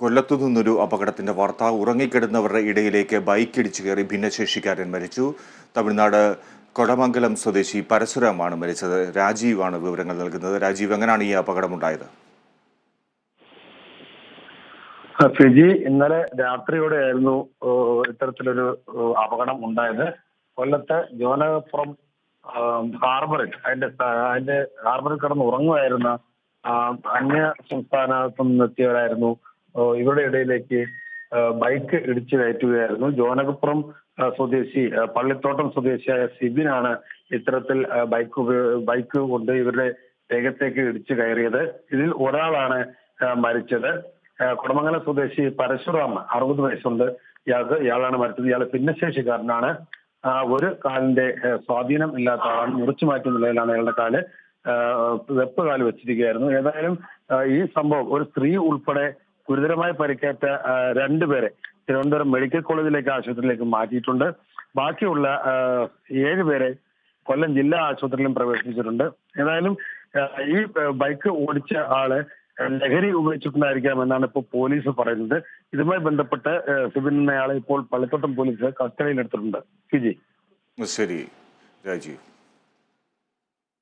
കൊല്ലത്തു നിന്നൊരു അപകടത്തിന്റെ വാർത്ത. ഉറങ്ങിക്കിടന്നവരുടെ ഇടയിലേക്ക് ബൈക്ക് ഇടിച്ചു കയറി ഭിന്നശേഷിക്കാരൻ മരിച്ചു. തമിഴ്നാട് കൊടമംഗലം സ്വദേശി പരശുരാമാണ് മരിച്ചത്. രാജീവാണ് വിവരങ്ങൾ നൽകുന്നത്. രാജീവ് എങ്ങനെയാണ് ഈ അപകടമുണ്ടായത്? ഫിജി ഇന്നലെ രാത്രിയോടെയായിരുന്നു ഇത്തരത്തിലൊരു അപകടം ഉണ്ടായത്. കൊല്ലത്തെ ജോനകപ്പുറം ആ, ഹാർബറിൽ അതിന്റെ അതിന്റെ ഹാർബറിൽ കിടന്ന് ഉറങ്ങുമായിരുന്ന അന്യ സംസ്ഥാനത്തു നിന്നെത്തിയവരായിരുന്നു ഇവരുടെ ഇടയിലേക്ക് ബൈക്ക് ഇടിച്ചു കയറ്റുകയായിരുന്നു. ജോനകപ്പുറം സ്വദേശി പള്ളിത്തോട്ടം സ്വദേശിയായ സിബിനാണ് ഇത്തരത്തിൽ ബൈക്ക് ബൈക്ക് കൊണ്ട് ഇവരുടെ വേഗത്തേക്ക് ഇടിച്ചു കയറിയത്. ഇതിൽ ഒരാളാണ് മരിച്ചത്. കുടമംഗലം സ്വദേശി പരശുറാം അറുപത് വയസ്സുണ്ട്. ഇയാൾക്ക് ഇയാളാണ് മരിച്ചത്. ഇയാൾ ഭിന്നശേഷിക്കാരനാണ്. ഒരു കാലിന്റെ സ്വാധീനം ഇല്ലാത്ത ആളാണ്. മുറിച്ചു മാറ്റുന്ന നിലയിലാണ് അയാളുടെ കാൽ. വെപ്പ് കാൽ വെച്ചിരിക്കുകയായിരുന്നു. ഏതായാലും ഈ സംഭവം ഒരു സ്ത്രീ ഉൾപ്പെടെ ഗുരുതരമായി പരിക്കേറ്റ രണ്ടുപേരെ തിരുവനന്തപുരം മെഡിക്കൽ കോളേജിലേക്ക് ആശുപത്രിയിലേക്ക് മാറ്റിയിട്ടുണ്ട്. ബാക്കിയുള്ള ഏഴുപേരെ കൊല്ലം ജില്ലാ ആശുപത്രിയിലും പ്രവേശിപ്പിച്ചിട്ടുണ്ട് ഏതായാലും ഈ ബൈക്ക് ഓടിച്ച ആൾ ലഹരി ഉപയോഗിച്ചിട്ടുണ്ടായിരിക്കാം എന്നാണ് ഇപ്പോൾ പോലീസ് പറയുന്നത്. ഇതുമായി ബന്ധപ്പെട്ട് സിബിൻ എന്നയാളെ ഇപ്പോൾ പള്ളിത്തോട്ടം പോലീസ് കസ്റ്റഡിയിലെടുത്തിട്ടുണ്ട്. ഫിജി. ശരി രാജീവ്.